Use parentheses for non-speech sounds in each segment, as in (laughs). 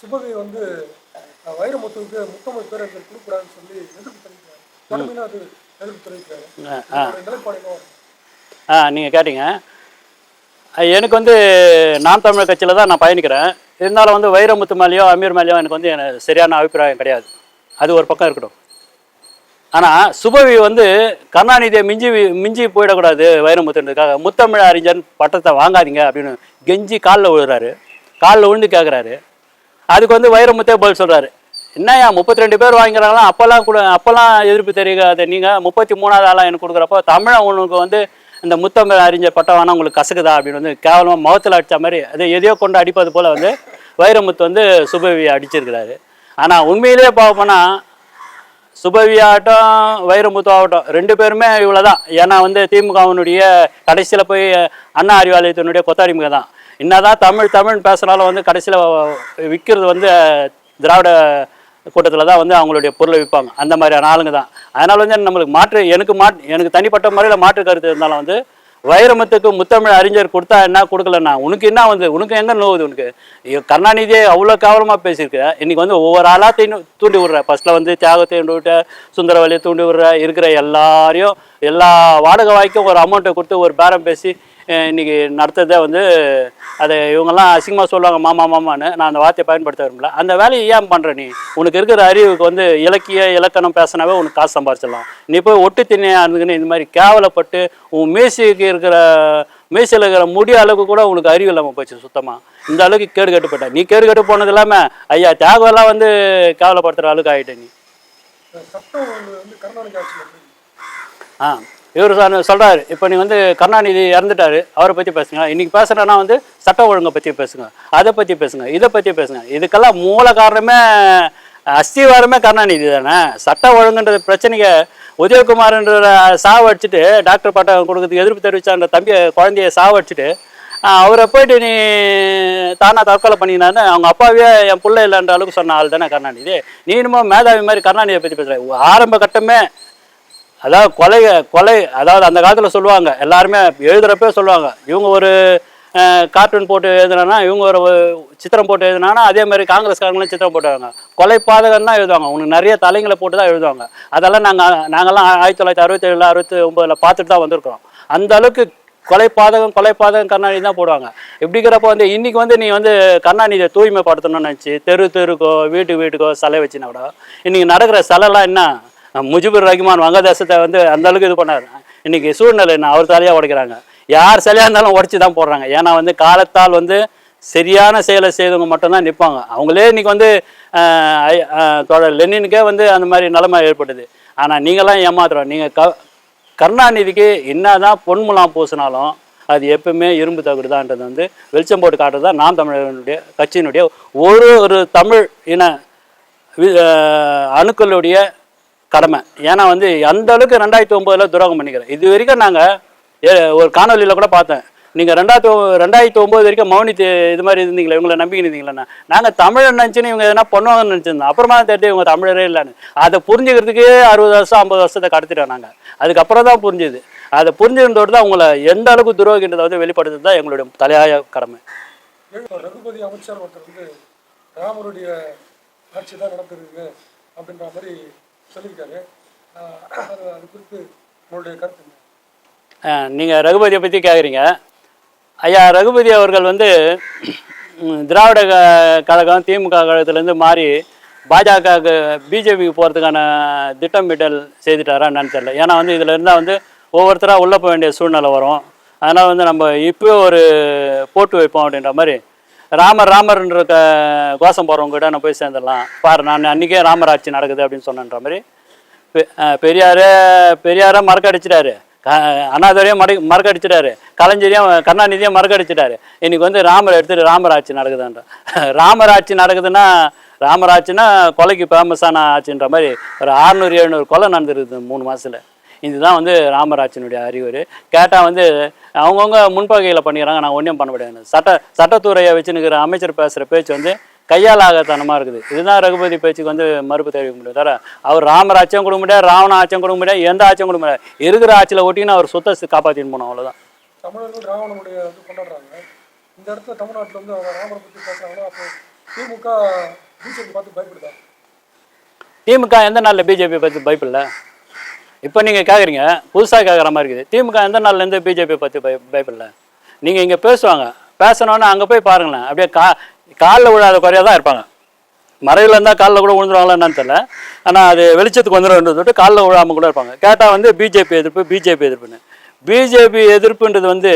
சுபவி வந்து வைரமுத்துவுக்கு முத்தமிழ் பேரறிஞர் கொடுக்கூடாதுன்னு சொல்லி எதிர்ப்பு தெரிவிக்கிறாரு. தொடர்ந்து அது எதிர்ப்பு தெரிவிக்கிறாரு. ஆ நிலைப்பாடு நீங்கள் கேட்டீங்க. எனக்கு வந்து நான் தமிழர் கட்சியில் தான் நான் பயணிக்கிறேன். இருந்தாலும் வந்து வைரமுத்து மேலேயோ அமீர் மேலேயோ எனக்கு வந்து எனக்கு சரியான அபிப்பிராயம் கிடையாது. அது ஒரு பக்கம் இருக்கட்டும். ஆனால் சுபவி வந்து கருணாநிதியை மிஞ்சி மிஞ்சி போயிடக்கூடாது வைரமுத்துன்றதுக்காக முத்தமிழ் அறிஞர் பட்டத்தை வாங்காதீங்க அப்படின்னு கெஞ்சி காலில் விழுறாரு. காலில் விழுந்து கேட்குறாரு அதுக்கு வந்து வைரமுத்தே பதில் சொல்கிறாரு என்னையா முப்பத்தி ரெண்டு பேர் வாங்கிக்கிறாங்களாம் அப்போல்லாம் கூட அப்போல்லாம் எதிர்ப்பு தெரியாது நீங்கள் முப்பத்தி மூணாவது ஆளாக எனக்கு கொடுக்குறப்போ தமிழை உனக்கு வந்து இந்த முத்தமிழ் அறிஞர் பட்டம் வேணா உங்களுக்கு கசக்குதா அப்படின்னு வந்து கேவலமாக முகத்தில் அடித்த மாதிரி அது எதையோ கொண்டு அடிப்பது போல் வந்து வைரமுத்து வந்து சுபவியை அடிச்சிருக்கிறாரு. ஆனால் உண்மையிலேயே பார்ப்போம்னா போனால் சுபவி ஆகட்டும் வைரமுத்து ஆகட்டும் ரெண்டு பேருமே இவ்வளோ தான் ஏன்னா வந்து திமுகவினுடைய கடைசியில் போய் அண்ணா அறிவாலயத்தினுடைய கொத்தாடிமுக தான். என்னதான் தமிழ் தமிழ் பேசுனாலும் வந்து கடைசியில் விற்கிறது வந்து திராவிட கூட்டத்தில் தான் வந்து அவங்களுடைய பொருளை விற்பாங்க. அந்த மாதிரியான ஆளுங்க தான். அதனால் வந்து நம்மளுக்கு மாற்று எனக்கு மாட் எனக்கு தனிப்பட்ட முறையில் மாற்று கருத்து இருந்தாலும் வந்து வைரமுத்துக்கு முத்தமிழ் அறிஞர் கொடுத்தா என்ன கொடுக்கலன்னா உனக்கு என்ன வந்து உனக்கு எங்கே நோவுது உனக்கு? கருணாநிதியே அவ்வளோ கேவலமாக பேசியிருக்க. இன்னைக்கு வந்து ஒவ்வொரு ஆளாத்தையும் தூண்டி விடுற. ஃபர்ஸ்ட்டில் வந்து தியாகத்தை தூண்டி விட்ட சுந்தரவழியை தூண்டி விடுற இருக்கிற எல்லாரையும் எல்லா வாடகை வாய்க்கும் ஒரு அமௌண்ட்டை கொடுத்து ஒரு பேரம் பேசி அஹ், இன்னைக்கு நடத்துறதே வந்து அதை இவங்கெல்லாம் அசிங்கமாக சொல்லுவாங்க மாமா மாமான்னு. நான் அந்த வார்த்தையை பயன்படுத்த விரும்பல. அந்த வேலையை ஏன் பண்ணுற நீ? உனக்கு இருக்கிற அறிவுக்கு வந்து இலக்கிய இலக்கணம் பேசினாவே உனக்கு காசு சம்பாரிச்சிடலாம். நீ போய் ஒட்டு திண்ணையாக இருந்துக்குன்னு இந்த மாதிரி கேவலப்பட்டு உன் மீசைக்கு இருக்கிற மீசையில் இருக்கிற முடி அளவுக்கு கூட உனக்கு அறிவு இல்லாமல் போச்சு சுத்தமாக இந்த அளவுக்கு கேடு கட்டுப்பட்ட நீ கேடு கட்டு போனது இல்லாமல் ஐயா தியாகம்லாம் வந்து கேவலப்படுத்துகிற அளவுக்கு ஆகிட்ட நீ? ஆ. இவர் சொல்கிறாரு இப்போ நீ வந்து கருணாநிதி இறந்துட்டாரு அவரை பற்றி பேசுங்க. இன்றைக்கி பேசுகிறேன்னா வந்து சட்ட ஒழுங்கை பற்றி பேசுங்க. அதை பற்றி பேசுங்க இதை பற்றி பேசுங்க. இதுக்கெல்லாம் மூல காரணமே அஸ்திவாரமே கருணாநிதி தானே. சட்ட ஒழுங்குன்ற பிரச்சனையை உதயகுமார்ன்ற சாவடிச்சிட்டு டாக்டர் பட்டம் கொடுக்கறதுக்கு எதிர்ப்பு தெரிவிச்ச அந்த தம்பியை குழந்தைய சாவடிச்சுட்டு அவரை போயிட்டு நீ தானா தற்கொலை பண்ணினான்னு அவங்க அப்பாவே என் பிள்ளை இல்லைன்ற அளவுக்கு சொன்ன ஆள் தானே கருணாநிதி. நீ என்னமோ மேதாவி மாதிரி கருணாநிதியை பற்றி பேசுகிற ஆரம்ப கட்டமே அதாவது கொலை கொலை அதாவது அந்த காலத்தில் சொல்லுவாங்க எல்லாருமே எழுதுகிறப்பே சொல்லுவாங்க இவங்க ஒரு கார்ட்டூன் போட்டு எழுதுனா இவங்க ஒரு சித்திரம் போட்டு எழுதுனாங்கன்னா அதே மாதிரி காங்கிரஸ்காரங்களும் சித்திரம் போட்டுவாங்க கொலை பாதகம் தான் எழுதுவாங்க உனக்கு நிறைய தலைங்களை போட்டு தான் எழுதுவாங்க. அதெல்லாம் நாங்கள் நாங்கள்லாம் ஆயிரத்தி தொள்ளாயிரத்தி அறுபத்தி ஏழில் அறுபத்தி ஒம்பதில் பார்த்துட்டு தான் வந்திருக்கிறோம். அந்த அளவுக்கு கொலை பாதகம் கொலை பாதகம் கருணாநிதி தான் போடுவாங்க. இப்படிங்கிறப்ப வந்து இன்னைக்கு வந்து நீ வந்து கருணாநிதியை தூய்மைப்படுத்தணும்னு நினச்சி தெரு தெருக்கோ வீட்டுக்கு வீட்டுக்கோ சிலை வச்சுனா கூட இன்றைக்கி நடக்கிற சிலைலாம் என்ன? முஜிபுர் ரஹ்மான் வங்கதேசத்தை வந்து அந்த அளவுக்கு இது பண்ணார். இன்னைக்கு சூழ்நிலை என்ன? அவர் தலையாக உடைக்கிறாங்க. யார் சிலையாக இருந்தாலும் உடச்சி தான் போடுறாங்க. ஏன்னா வந்து காலத்தால் வந்து சரியான செயலை செய்தவங்க மட்டும்தான் நிற்பாங்க அவங்களே இன்னைக்கு வந்து தொடர் லெனினுக்கே வந்து அந்த மாதிரி நிலைமை ஏற்பட்டது. ஆனால் நீங்களாம் ஏமாத்துறோம். நீங்கள் க கருணாநிதிக்கு என்ன தான் பொன்முலாம் பூசினாலும் அது எப்பவுமே இரும்பு தகுடுதான்றது வந்து வெளிச்சம் போட்டு காட்டுறது தான் நாம் தமிழர்களுடைய கட்சியினுடைய ஒரு ஒரு தமிழ் இன வி- அணுக்களுடைய கடமை. ஏன்னா வந்து அந்த அளவுக்கு ரெண்டாயிரத்தி ஒம்போதில் துரோகம் பண்ணிக்கிறேன். இது வரைக்கும் நாங்கள் ஒரு காணொலியில் கூட பார்த்தேன். நீங்கள் ரெண்டாயிரத்தி ரெண்டாயிரத்தி ஒம்பது வரைக்கும் மௌனி தே- இது மாதிரி இருந்தீங்களே இவங்களை நம்பி இருந்தீங்களா நாங்கள் தமிழன் நினச்சின்னு இவங்க எதனா பண்ணுவாங்கன்னு நினச்சிருந்தோம். அப்புறமா தான் இவங்க தமிழரே இல்லைன்னு. அதை புரிஞ்சுக்கிறதுக்கே அறுபது வருஷம் ஐம்பது வருஷத்தை கடத்திட்டோம் நாங்கள் அதுக்கப்புறம் தான் புரிஞ்சுது. அதை புரிஞ்சிருந்தோடு தான் உங்களை எந்த அளவுக்கு துரோகின்றதை வந்து வெளிப்படுத்துறது தான் எங்களுடைய தலையாய கடமை. ரகுபதி அமைச்சர் ஒருத்தர் வந்து ராமருடைய ஆட்சி தான் நடக்குதுங்க அப்படின்ற மாதிரி சொல்லியிருக்காரு அது குறித்து உங்களுடைய கருத்து நீங்கள் ரகுபதியை பற்றி கேட்குறீங்க ஐயா ரகுபதி அவர்கள் வந்து திராவிட க- கழகம் திமுக கழகத்துலேருந்து மாறி பாஜகவுக்கு பிஜேபிக்கு போகிறதுக்கான திட்டமிட்டல் செய்துட்டாரா என்னன்னு தெரியல. ஏன்னா வந்து இதில் இருந்தால் வந்து ஒவ்வொருத்தராக உள்ளே போக வேண்டிய சூழ்நிலை வரும். அதனால் வந்து நம்ம இப்போ ஒரு போட்டு வைப்போம் அப்படின்ற மாதிரி ராமர் ராமர்ன்ற க கோஷம் போகிறவங்ககிட்ட நான் போய் சேர்ந்துடலாம். பாரு நான் அன்றைக்கே ராமராட்சி நடக்குது அப்படின்னு சொன்னன்ற மாதிரி. பெ- பெரியாரே பெரியாரை மறக்கடிச்சிட்டாரு அண்ணாதுரையும் மறை மறக்கடிச்சிட்டாரு கலைஞரையும் கருணாநிதியும் மறக்கடிச்சிட்டாரு இன்னைக்கு வந்து ராமர் எடுத்துகிட்டு ராமராட்சி நடக்குதுன்ற. (laughs) ராமராட்சி நடக்குதுன்னா ராமராட்சினா கொலைக்கு ஃபேமஸான ஆட்சின்ற மாதிரி ஒரு ஆறுநூறு எழுநூறு கொலை நடந்துருக்குது மூணு மாதத்தில் இதுதான் வந்து ராமராட்சியினுடைய அறிகுறி. கேட்டால் வந்து அவங்கவுங்க முன்பகையில் பண்ணிக்கிறாங்க நான் ஒன்றும் பண்ண முடியாது. சட்ட சட்டத்துறையை வச்சுன்னுக்கிற அமைச்சர் பேசுகிற பேச்சு வந்து கையால் ஆகத்தனமாக இருக்குது. இதுதான் ரகுபதி பேச்சுக்கு வந்து மறுப்பு தெரிவிக்க முடியாது தவிர அவர் ராமர் ஆட்சியும் கொடுக்க முடியாது ராவண ஆட்சியும் கொடுக்க முடியாது எந்த ஆட்சியும் கொடுக்க முடியாது. இருக்கிற ஆட்சியில் ஒட்டின்னு அவர் சொத்தை காப்பாற்றின்னு போனோம் அவ்வளோதான் தமிழர்கள் ராவணனுடைய இது கொண்டாடுறாங்க. இந்த இடத்துல தமிழ்நாட்டில் வந்து அவங்க ராமரை பற்றி பேசுகிறாங்களோ அப்போ திமுக பிஜேபி பார்த்து பயப்படுதா? திமுக எந்த நாளில் பிஜேபி பற்றி பயப்படல? இப்போ நீங்கள் கேட்குறீங்க புதுசாக கேட்குற மாதிரி இருக்குது. திமுக எந்த நாள்லேருந்து பிஜேபி பற்றி பய பயப்படல நீங்கள் இங்கே பேசுவாங்க. பேசணுன்னு அங்கே போய் பாருங்களேன். அப்படியே கா காலில் விழாத குறையாக தான் இருப்பாங்க. மறைவில் இருந்தால் காலில் கூட விழுந்துருவாங்களா என்னன்னு தெரியல. ஆனால் அது வெளிச்சத்துக்கு வந்துடும் சொல்லிட்டு காலில் விழாமல் கூட இருப்பாங்க. கேட்டால் வந்து பிஜேபி எதிர்ப்பு பிஜேபி எதிர்ப்புன்னு. பிஜேபி எதிர்ப்புன்றது வந்து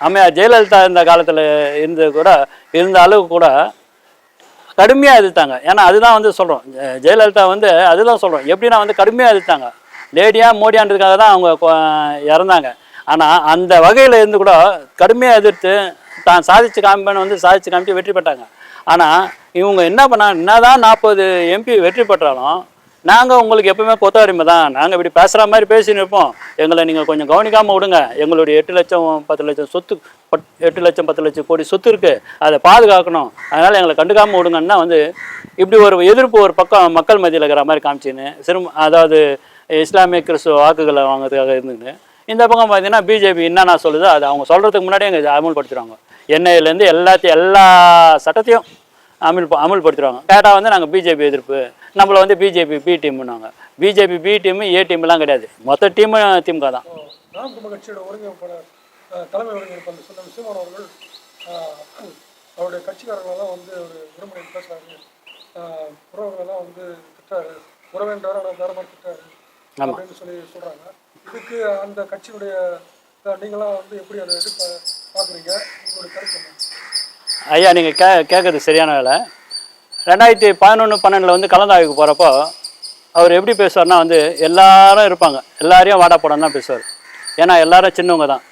அம்மையார் ஜெயலலிதா இருந்த காலத்தில் இருந்தது கூட இருந்த அளவுக்கு கூட கடுமையாக எதிர்த்தாங்க. ஏன்னா அதுதான் வந்து சொல்கிறோம் ஜெயலலிதா வந்து அதுதான் சொல்கிறோம் எப்படின்னா வந்து கடுமையாக எதிர்த்தாங்க. லேடியா மோடியான்றதுக்காக தான் அவங்க இறந்தாங்க. ஆனால் அந்த வகையில் இருந்து கூட கடுமையாக எதிர்த்து தான் சாதிச்சு காமிப்பேன்னு வந்து சாதிச்சு காமிச்சு வெற்றி பெற்றாங்க. ஆனால் இவங்க என்ன பண்ணாங்க என்னதான் நாற்பது எம்பி வெற்றி பெற்றாலும் நாங்கள் உங்களுக்கு எப்பவுமே கொத்தவரிமை தான் நாங்கள் இப்படி பேசுகிற மாதிரி பேசின்னு இருப்போம். எங்களை நீங்கள் கொஞ்சம் கவனிக்காமல் விடுங்க. எங்களுடைய எட்டு லட்சம் பத்து லட்சம் சொத்து எட்டு லட்சம் பத்து லட்சம் கோடி சொத்து இருக்குது அதை பாதுகாக்கணும். அதனால் எங்களை கண்டுக்காமல் விடுங்கன்னா வந்து இப்படி ஒரு எதிர்ப்பு ஒரு பக்கம் மக்கள் மத்தியில் இருக்கிற மாதிரி காமிச்சின்னு சிறும அதாவது இஸ்லாமிய கிறிஸ்துவ வாக்குகளை வாங்குறதுக்காக இருந்துன்னு இந்த பக்கம் பார்த்தீங்கன்னா பிஜேபி என்னென்ன சொல்லுதோ அது அவங்க சொல்கிறதுக்கு முன்னாடியே எங்கள் அமல்படுத்துகிறாங்க எண்ணெயிலேருந்து எல்லாத்தையும் எல்லா சட்டத்தையும் அமல் அமல்படுத்துகிறாங்க கேட்டால் வந்து நாங்கள் பிஜேபி எதிர்ப்பு. நம்மளை வந்து பிஜேபி பி டீம்னுவாங்க பிஜேபி பி டீம் ஏ டீம்லாம் கிடையாது. மொத்த டீமு திமுக தான். தலைமை அவர்கள் அவருடைய கட்சிக்காரங்களெல்லாம் வந்து ஒரு விரும்புகளை பேசுறாரு. அஹ், உறவுகளெல்லாம் வந்து திட்டாரு உறவேன்றாரு ஆனால் வேற மாதிரி திட்டாரு அப்படின்னு சொல்லி சொல்றாங்க. இதுக்கு அந்த கட்சியுடைய நீங்களாம் வந்து எப்படி அதை எதிர்ப்ப பார்க்குறீங்க உங்களுடைய கருத்து ஐயா நீங்கள் கே கேட்குறது சரியான வேலை. ரெண்டாயிரத்தி பதினொன்று பன்னெண்டில் வந்து கலந்தாய்வுக்கு போகிறப்போ அவர் எப்படி பேசுவார்னா வந்து எல்லாரும் இருப்பாங்க. எல்லாரையும் வாடா போடான்னு தான் பேசுவார். ஏன்னா எல்லாரும் சின்னவங்க தான்.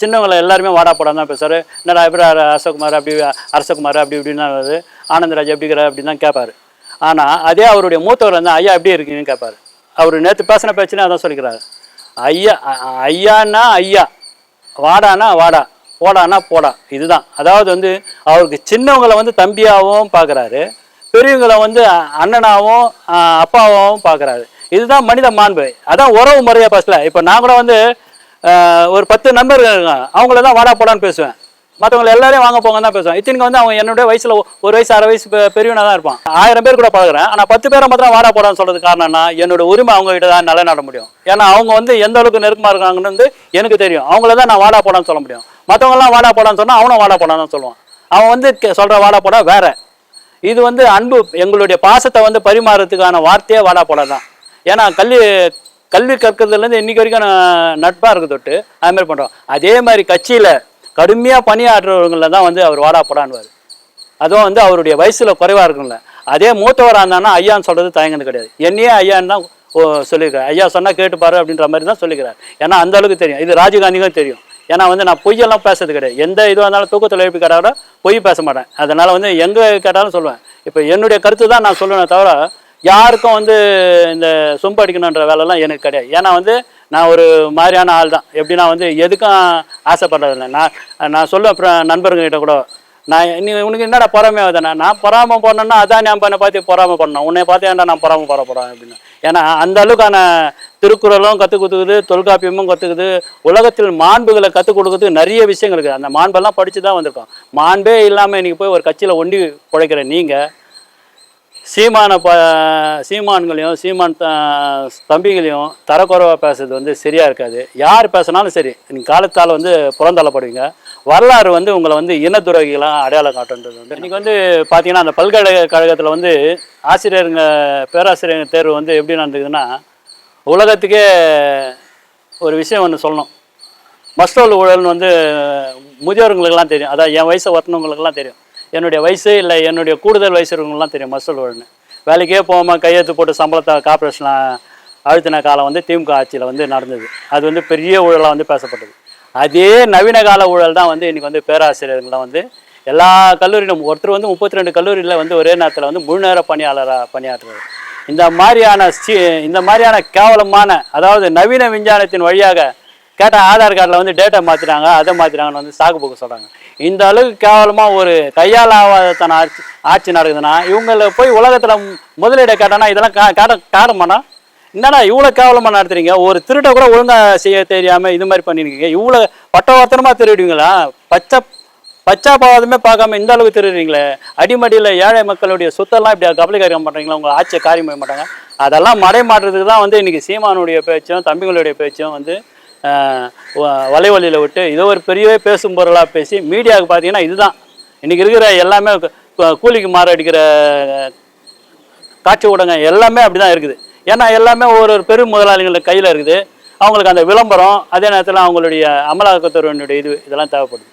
சின்னவங்களை எல்லாருமே வாடா போடான்னு தான் பேசுவார். என்னடா எப்படி அசோக்குமார் அப்படி அரசகுமார் அப்படி இப்படின்னு தான் வருது ஆனந்தராஜ் எப்படிங்கிற அப்படின்னு தான் கேட்பாரு. ஆனால் அதே அவருடைய மூத்தவர் வந்து ஐயா எப்படி இருக்கீங்கன்னு கேட்பார். அவர் நேற்று பேசின பேச்சுன்னு அதான் சொல்லிக்கிறாரு. ஐயா ஐயான்னா ஐயா. வாடானா வாடா. போடானா போடா. இதுதான். அதாவது வந்து அவருக்கு சின்னவங்களை வந்து தம்பியாகவும் பார்க்குறாரு பெரியவங்களை வந்து அண்ணனாகவும் அப்பாவும் அப்பாவாகவும் பார்க்குறாரு. இதுதான் மனித மாண்பு. அதான் உறவு முறையாக பேசல இப்போ நான் கூட வந்து ஒரு பத்து நண்பர்கள் இருக்காங்க. அவங்கள தான் வாடா போடான்னு பேசுவேன். மற்றவங்களை எல்லாரையும் வாங்க போங்க தான் பேசுவேன். இத்தனைக்கு வந்து அவங்க என்னுடைய வயசில் ஒரு வயசு அரை வயசு பெரியவனாக தான் இருப்பான். ஆயிரம் பேர் கூட பழகுறேன் ஆனால் பத்து பேரை மாத்திரம் வாடா போடான்னு சொல்கிறது காரணம்னா என்னோட உரிமை அவங்க கிட்ட தான் நட முடியும். ஏன்னா அவங்க வந்து எந்த அளவுக்கு நெருக்கமாக இருக்காங்கன்னு வந்து எனக்கு தெரியும். அவங்கள தான் நான் வாடா போடான்னு சொல்ல முடியும். மற்றவங்களாம் வாடா போடான்னு சொன்னால் அவனும் வாடா போடான்னு சொல்லுவான். அவன் வந்து கே- வாடா போடா வேறு. இது வந்து அன்பு எங்களுடைய பாசத்தை வந்து பரிமாறதுக்கான வார்த்தையே வாடா போல தான் ஏன்னா கல்வி கல்வி கற்கிறதுலேருந்து இன்னைக்கு வரைக்கும் நான் நட்பாக இருக்க தொட்டு அது மாதிரி பண்ணுறோம் அதே மாதிரி கட்சியில் கடுமையாக பணியாற்றுறவங்கள தான் வந்து அவர் வாடா போடான்வார் அதுவும் வந்து அவருடைய வயசில் குறைவாக இருக்கும்ல. அதே மூத்தவராக இருந்தானா ஐயான்னு சொல்கிறது தயங்கினது கிடையாது. என்னையே ஐயான்னு தான் ஓ, சொல்லியிருக்காரு ஐயா சொன்னால் கேட்டுப்பாரு அப்படின்ற மாதிரி தான் சொல்லிக்கிறார். ஏன்னா அந்த அளவுக்கு தெரியும். இது ராஜீவ்காந்திக்கும் தெரியும். ஏன்னா வந்து நான் பொய்யெல்லாம் பேசுறது கிடையாது. எந்த இதுவாக இருந்தாலும் தூக்கத்தில் எழுப்பி கேட்டாலும் பொய் பேச மாட்டேன். அதனால் வந்து எங்கே கேட்டாலும் சொல்லுவேன். இப்போ என்னுடைய கருத்து தான் நான் சொல்லுவேன் தவிர யாருக்கும் வந்து இந்த சொம்பு அடிக்கணுன்ற வேலைலாம் எனக்கு கிடையாது. ஏன்னா வந்து நான் ஒரு மாதிரியான ஆள் தான். எப்படின்னா வந்து எதுக்கும் ஆசைப்படுறதில்லை. நான் நான் சொல்லுவேன் அப்புறம் நண்பர்கள்கிட்ட கூட நான் நீ உனக்கு என்னடா பொறாமை ஆகுதுண்ணா நான் பொறாமை பண்ணேன்னா அதான் நான் பண்ண பார்த்து பொறாமை பண்ணணும். உன்னை பார்த்து ஏன்டா நான் பொறாமல் போட அப்படின்னு. ஏன்னா அந்த அளவுக்கான திருக்குறளும் கற்றுக் கொடுக்குது தொல்காப்பியமும் கற்றுக்குது உலகத்தில் மாண்புகளை கற்றுக் கொடுக்கறதுக்கு நிறைய விஷயங்கள் இருக்குது. அந்த மாண்பெல்லாம் படித்து தான் வந்திருக்கோம். மாண்பே இல்லாமல் இன்றைக்கி போய் ஒரு கட்சியில் ஒண்டி பிழைக்கிற நீங்கள் சீமான ப சீமான்களையும் சீமான் தம்பிகளையும் தரக்குறைவாக பேசுறது வந்து சரியாக இருக்காது. யார் பேசினாலும் சரி நீங்கள் காலத்தால் வந்து புறந்தள்ளப்படுவீங்க. வரலாறு வந்து உங்களை வந்து இனத்துறவிகளாக அடையாளம் காட்டுன்றது வந்து இன்றைக்கி வந்து பார்த்தீங்கன்னா அந்த பல்கலைக்கழகத்தில் வந்து ஆசிரியருங்க பேராசிரியர் தேர்வு வந்து எப்படி நடந்ததுன்னா உலகத்துக்கே ஒரு விஷயம் ஒன்று சொல்லணும். மஸ்டோல் ஊழல்னு வந்து முதியோர்களுக்கெல்லாம் தெரியும். அதான் என் வயசை ஒருத்தவங்களுக்கெல்லாம் தெரியும். என்னுடைய வயசு இல்லை என்னுடைய கூடுதல் வயசு இருக்கவங்களாம் தெரியும் மஸ்டோல் ஊழல்னு வேலைக்கே போகாமல் கையெழுத்து போட்டு சம்பளத்தை கார்பரேஷன் அழுத்தின காலம் வந்து திமுக ஆட்சியில் வந்து நடந்தது. அது வந்து பெரிய ஊழலாக வந்து பேசப்பட்டது. அதே நவீன கால ஊழல் தான் வந்து இன்றைக்கி வந்து பேராசிரியர்கள்லாம் வந்து எல்லா கல்லூரியிலும் ஒருத்தர் வந்து முப்பத்தி ரெண்டு கல்லூரியில் வந்து ஒரே நேரத்தில் வந்து முழு நேர பணியாளராக பணியாற்றுறாரு இந்த மாதிரியான இந்த மாதிரியான கேவலமான அதாவது நவீன விஞ்ஞானத்தின் வழியாக கேட்ட ஆதார் கார்டில் வந்து டேட்டா மாற்றிட்டாங்க அதை மாற்றிட்டாங்கன்னு வந்து சாக்கு போக்கு சொல்கிறாங்க இந்த அளவுக்கு கேவலமாக ஒரு கையால் ஆகாதத்தான ஆட்சி ஆட்சி நடக்குதுன்னா இவங்கள போய் உலகத்தில் முதலீடை கேட்டானா இதெல்லாம் கா காட்ட காரணமானா என்னடா இவ்வளோ கேவலமாக நடத்துறீங்க? ஒரு திருட்டை கூட ஒழுங்காக செய்ய தெரியாமல் இது மாதிரி பண்ணிருக்கீங்க. இவ்வளோ பட்டவர்த்தனமாக திருடுவீங்களா? பச்சை பச்சா பாவாதமே பார்க்காம இந்த அளவுக்கு திருடுறீங்களே? அடிமடியில் ஏழை மக்களுடைய சொத்தெல்லாம் இப்படி கபலீகரியம் பண்ணுறீங்களா உங்களை ஆட்சியை காரியம் பண்ண மாட்டாங்க. அதெல்லாம் மடைமாற்றுறதுக்கு தான் வந்து இன்றைக்கி சீமானுடைய பேச்சும் தம்பிகளுடைய பேச்சும் வந்து வலைவழியில் விட்டு இதோ ஒரு பெரிய பேசும் பொருளாக பேசி மீடியாவுக்கு பார்த்தீங்கன்னா இதுதான். இன்றைக்கி இருக்கிற எல்லாமே கூலிக்கு மாறடிக்கிற காட்சி ஊடகம் எல்லாமே அப்படி தான் இருக்குது. ஏன்னா எல்லாமே ஒரு ஒரு பெரும் முதலாளிகளுக்கு கையில் இருக்குது. அவங்களுக்கு அந்த விளம்பரம் அதே நேரத்தில் அவங்களுடைய அமலாக்கத்துறையினுடைய இது இதெல்லாம் தேவைப்படுது.